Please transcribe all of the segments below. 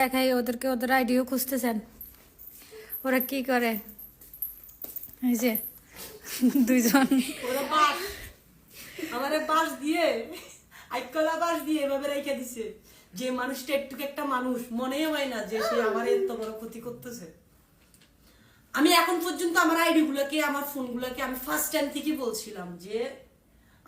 দেখাই ওদেরকে, ওদের আইডিও খুঁজতেছেন। ওরা কি করে? এই যে, দুইজন। যে মানুষটা একটু মানুষ হয় না যে সে আমার এত বড় ক্ষতি করতেছে। আমি এখন পর্যন্ত আমার আইডি গুলোকে, আমার ফোন গুলোকে আমি ফার্স্ট টাইম থেকে বলছিলাম যে,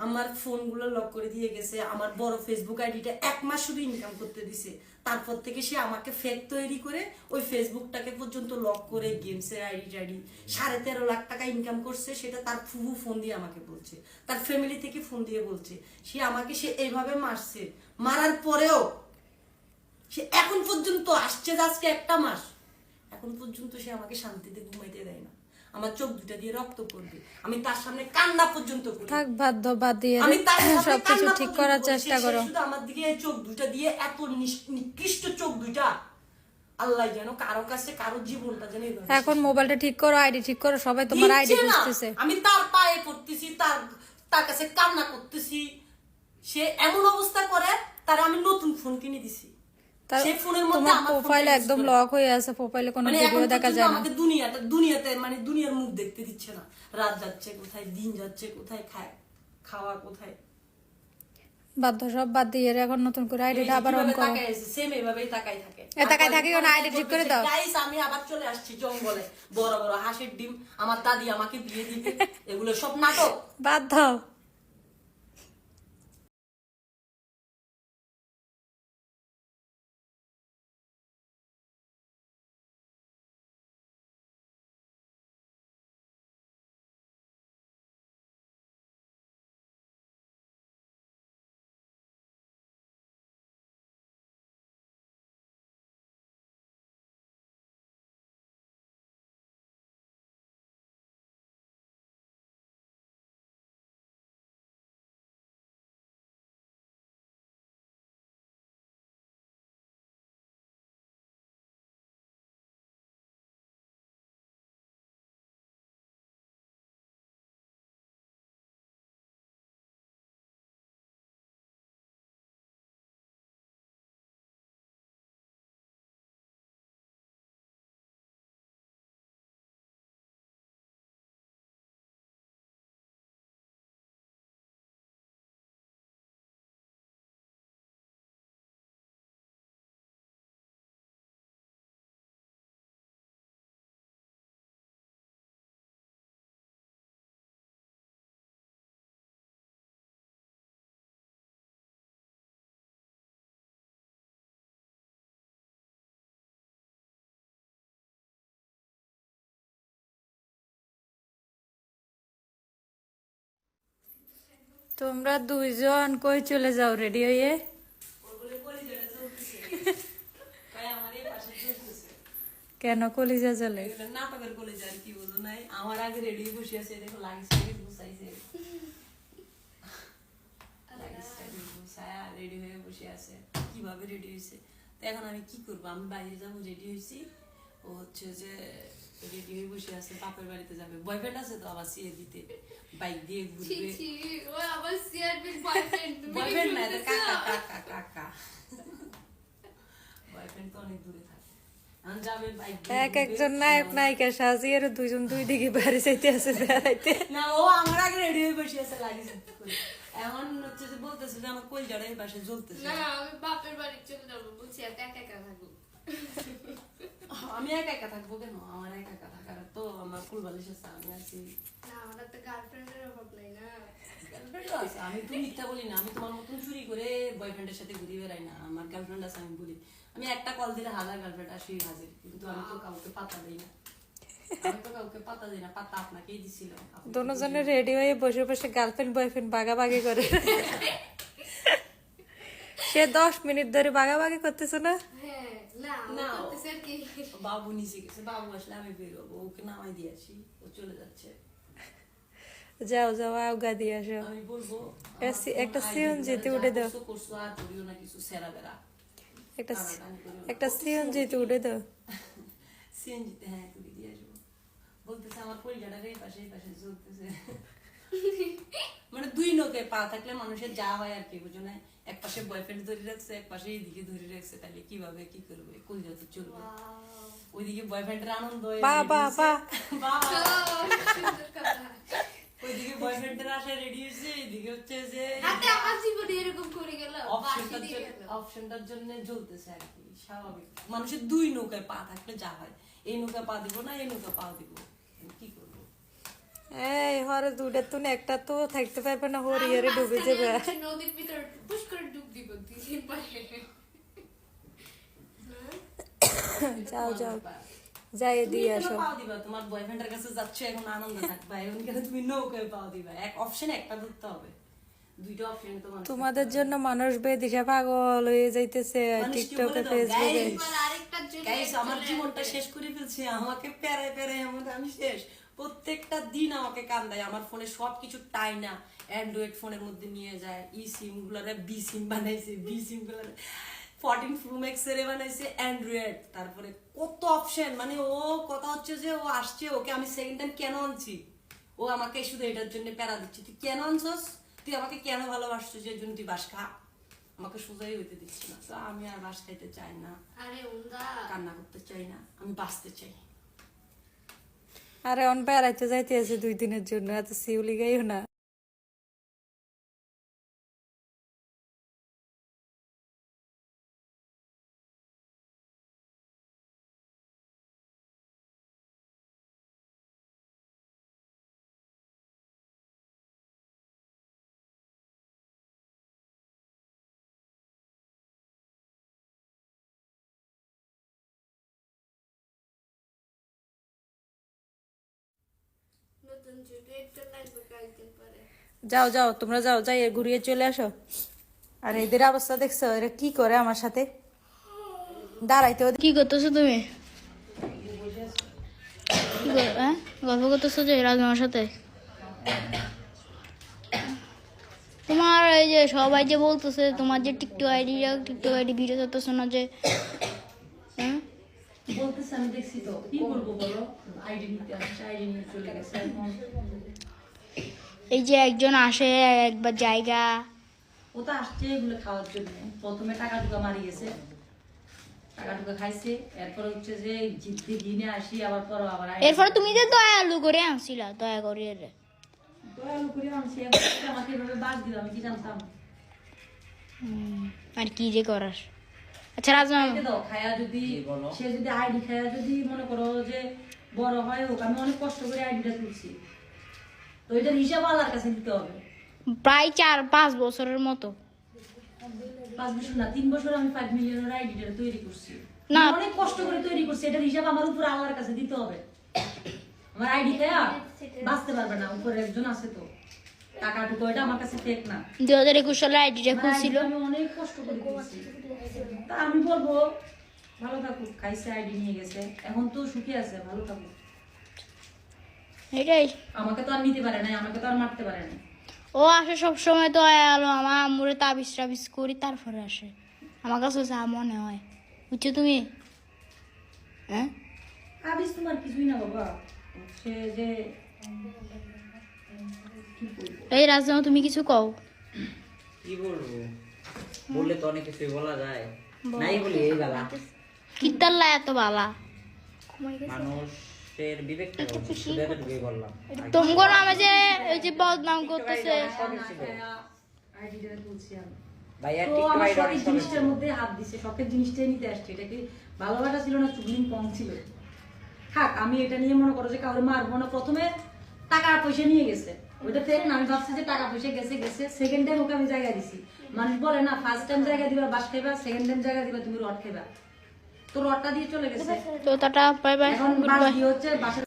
আমার ফোনগুলো লক করে দিয়ে গেছে। আমার বড় ফেসবুক আইডিটা এক মাস শুধু ইনকাম করতে দিছে। তারপর থেকে সে আমাকে ফেক তৈরি করে ওই ফেসবুকটাকে পর্যন্ত লক করে গেমসের আইডি টাইডি সাড়ে তেরো লাখ টাকা ইনকাম করছে, সেটা তার ফুবু ফোন দিয়ে আমাকে বলছে। তার ফ্যামিলি থেকে ফোন দিয়ে বলছে। সে আমাকে সে এইভাবে মারছে। মারার পরেও সে এখন পর্যন্ত আসছে আজকে একটা মাস। এখন পর্যন্ত সে আমাকে শান্তিতে ঘুমাইতে দেয় না। আমার চোখ দুটা দিয়ে রক্ত পড়বে। আমি তার সামনে কান্না পর্যন্ত করি। থাক বাধ্য বাদ দিয়ে আমি তার ঠিক করার চেষ্টা করো। শুধু আমার দিকে চোখ দুটা দিয়ে এত নিকৃষ্ট চোখ দুটা আল্লাহ যেন কারও কাছে কারও জীবনটা যেন এখন মোবাইলটা ঠিক করো আইডি ঠিক করো সবাই তোমার আইডি খুঁজতেছে। আমি তার পায়ে পড়তেছি তার তার কাছে কান্না করতেছি। সে এমন অবস্থা করে তার আমি নতুন ফোন কিনে দিছি। তার সেই ফোনের মধ্যে তোমার প্রোফাইল একদম লক হয়ে আছে প্রোফাইলে কোনো মানে ভিডিও দেখা যায় না। আমাকে দুনিয়াটা দুনিয়াতে মানে দুনিয়ার মুখ দেখতে দিচ্ছে না। রাত যাচ্ছে কোথায় দিন যাচ্ছে কোথায় খায় খাওয়া কোথায়? বাধ্য সব বাদ দিয়ে এখন নতুন করে আইডিটা আবার অন করো। সেম এইভাবেই তাকাই থাকে। এ, তাকায় থাকে কেন? ID ঠিক করে দাও। গাইস আমি আবার চলে আসছি জঙ্গলে। বড় বড় হাঁসের ডিম আমার দাদি আমাকে বিয়ে দিবে। এগুলো সব নাটক। বাধ্য তোমরা দুইজন কই চলে যাও রেডি হয়ে? কেন কলিজা এগুলো নাটকের বলে যায় কি বুঝো নাই আমার আগে রেডি বসে আছে দেখো লাগিস গুছাইছে রেডি হয়ে বসে আছে কীভাবে রেডি হয়েছে? তো এখন আমি কি করব? আমি বাইরে যাব রেডি হয়েছি। ও হচ্ছে যে রেডি হয়ে বসে আছে বাপের বাড়িতে যাবে। বয়ফ্রেন্ড আছে তো আবার সিয়ে দিতে বাইক দিয়ে ঘুরবে। ও আমার সিআরপির বয়ফ্রেন্ড বয়ফ্রেন্ড না কাকা কাকা কাকা। বয়ফ্রেন্ড তো অনেক দূরে থাকে। এখন এক একজন নায়ক নায়িকা সাজিয়ে আর দুইজন দুই দিকে বাইরে যাইতে আছে বেড়াইতে। না ও আমার আগে রেডি হয়ে বসে আছে লাগিস এমন হচ্ছে যে বলতেছে যে আমার কই জড়াই পাশে জ্বলতেছে। না আমি বাপের বাড়ি চলে যাব বলছি একা একা একা থাকব। আমি একা একা থাকব কেন? আমার একা একা থাকার তো আমার ফুল বালিশ আছে আমি আছি না আমার তো গার্লফ্রেন্ডের অভাব নাই না। গার্লফ্রেন্ডও আছে আমি তো মিথ্যা বলি না আমি তোমার মতন চুরি করে বয়ফ্রেন্ডের সাথে ঘুরে বেড়াই না আমার গার্লফ্রেন্ড আছে আমি বলি। আমি একটা কল দিলে হাজার গার্লফ্রেন্ড আসি হাজির কিন্তু আমি তো কাউকে পাতা দিই না। আমি কাউকে পাতা দিই না পাতা আপনাকেই দিছিলাম আপনি তো দুজনে রেডি হয়ে বসে বসে গার্লফ্রেন্ড বয়ফ্রেন্ড বাগাবাগি করে। সে দশ মিনিট ধরে বাগাবাগি করতেছে না? হ্যাঁ। না বাবু নিচে গেছে বাবু আসলে আমি বেরোবো ওকে নামাই দিয়ে ও চলে যাচ্ছে যাও যাও আউগা দিয়ে আসো আমি বলব একটা সি- একটা সিএনজি-তে উঠে দাও। করছ আর না কিছু সেরা বেড়া একটা একটা সিএনজিতে উঠে দাও সিএনজিতে হ্যাঁ তুই দিয়ে আসব বলতেছে আমার পরিজাটা এই পাশে এই পাশে চলতেছে মানে দুই নৌকে পা থাকলে মানুষের যা হয় আর কি বুঝো না এক পাশে বয়ফ্রেন্ড ধরে রাখছে এক পাশে এইদিকে ধরে রাখছে তাহলে কীভাবে কি করবে? কোন যাতে চলবে। ওইদিকে বয়ফ্রেন্ডের আনন্দ বা বা বা বাহ সুন্দর কথা। ওইদিকে বয়ফ্রেন্ডের আশায় রেডি হয়েছে এইদিকে হচ্ছে যে হাতে আমার জীবনে এরকম করে অপশনটার জন্য গেল। অপশনটার জন্য জ্বলতেছে আর কি স্বাভাবিক। মানুষের দুই নৌকায় পা থাকলে যা হয়। এই নৌকা পা দিব না এই নৌকা পা দিব। কি করব? এই হরে দুটা তুন একটা তো থাকতে পারবে না হরি হরে ডুবে যাবে। নদীর ভিতর পুশ করে ডুব দিব দিন যাও যাও। যাই দিয়ে আসো। পাও দিবা তোমার বয়ফ্রেন্ডের কাছে যাচ্ছ এখন আনন্দ থাকবা এখন কেন তুমি নৌকায় পাও দিবা। এক অপশন একটা ধরতে হবে। তোমাদের জন্য মানুষ বেদিশা পাগল হয়ে যাইতেছে টিকটকে ফেসবুকে আমার জীবনটা শেষ করে ফেলছে আমাকে প্যারায় প্যারায় আমার আমি শেষ। প্রত্যেকটা দিন আমাকে কান্দায়। আমার ফোনে সবকিছু টাই না। অ্যান্ড্রয়েড ফোনের মধ্যে নিয়ে যায় ই সিম গুলারে বি সিম বানাইছে বি সিম গুলারে ফোরটিন প্রো ম্যাক্স এর বানাইছে অ্যান্ড্রয়েড তারপরে কত অপশন মানে ও কথা হচ্ছে যে ও আসছে ওকে আমি সেকেন্ড টাইম কেন আনছি? ও আমাকে শুধু এটার জন্য প্যারা দিচ্ছে। তুই কেন আনছস? তুই আমাকে কেন ভালোবাসছো যে জন্য তুই বাস খা। আমাকে সোজাই হইতে দিচ্ছি না। তো আমি আর বাস খাইতে চাই না। আরে উন্দা কান্না করতে চাই না। আমি বাঁচতে চাই। আরে অন বেড়াইতে যাইতে আছে দুই দিনের জন্য এত শিউলি গাইও না। যাও যাও, তোমরা যাও, যাই ঘুরিয়ে চলে আসো। আর এদের অবস্থা দেখছ, এরা কি করে আমার সাথে? দাঁড়াইতে কি করতেছো তুমি? হ্যাঁ? গল্প করতেছো যে রাজমার সাথে? তোমার এই যে সবাই যে বলতেছে, তোমার যে TikTok ID TikTok ID video করতেছো না যে বলতেছে আমি দেখছি তো কি বলব বলো? আইডি নিতে আসছে আইডি নিয়ে চলে গেছে। এখন এই যে একজন আসে একবার জায়গা। ও তো আসছে এগুলো খাওয়ার জন্য। প্রথমে টাকা টুকা মারি গেছে টাকা টুকা খাইছে এরপর হচ্ছে যে জিদ্দি দিনে আসি আবার পর আবার এরপরে তুমি যে দয়ালু করে আনছিলা দয়া করে রে। দয়ালু করে আনছি আমাকে এভাবে বাদ দিল আমি কি জানতাম? আর কি যে করার? আচ্ছা রাজমা। খায়া যদি সে যদি আইডি খায়া যদি মনে করো যে বড় হয় হোক আমি অনেক কষ্ট করে আইডিটা তুলছি। তো এটার হিসাব আল্লাহর কাছে দিতে হবে। প্রায় চার পাঁচ বছরের মতো। পাঁচ বছর না তিন বছর আমি ফাইভ মিলিয়নের আইডিটা তৈরি করছি। না। অনেক কষ্ট করে তৈরি করছি এটার হিসাব আমার উপর আল্লাহর কাছে দিতে হবে। আমার আইডি খায়া বাঁচতে পারবে না উপরে একজন আছে তো। টাকাটুকু এটা আমার কাছে ফেক না। দুই হাজার একুশ সালে আইডিটা খুলছিল। টা আমি অনেক কষ্ট করে করেছি তা আমি বলব ভালো থাকুক খাইছে আইডি নিয়ে গেছে। এখন তো সুখী আছে ভালো থাকুক। এটাই। আমাকে তো আর নিতে পারে না আমাকে তো আর মারতে পারে না ও আসে সবসময় তো আলো আমার আম্মুরে তাবিজ টাবিজ করি তারপরে আসে। আমার কাছে যা মনে হয়। বুঝছ তুমি? হ্যাঁ? আবিস তোমার কিছুই না বাবা। সে যে এই রাজনামা তুমি কিছু কও। কি বলব? বললে তো অনেক কিছুই বলা যায়। নাই বলি এই বেলা। কিতাল্লা এত বালা। মানুষের বিবেক বললাম। তোমার নামে যে এই যে বদনাম করতেছে। ভাইয়া জিনিসটার মধ্যে হাত দিছে শখের জিনিসটাই নিতে আসছে। এটা কি ভালোবাসা ছিল না চুগলিং কম ছিল? থাক আমি এটা নিয়ে মনে করো যে কাউরে মারবো না। প্রথমে টাকা পয়সা নিয়ে গেছে। ওইটা ফের না আমি ভাবছি যে টাকা পয়সা গেছে গেছে। সেকেন্ড টাইম ওকে আমি জায়গা দিছি। মানুষ বলে না ফার্স্ট টাইম জায়গা দিবা বাস খাইবা সেকেন্ড টাইম জায়গা দিবা তুমি রড খাইবা। তো রডটা দিয়ে চলে গেছে। তো টাটা বাই বাই এখন বাস বাই হচ্ছে বাসের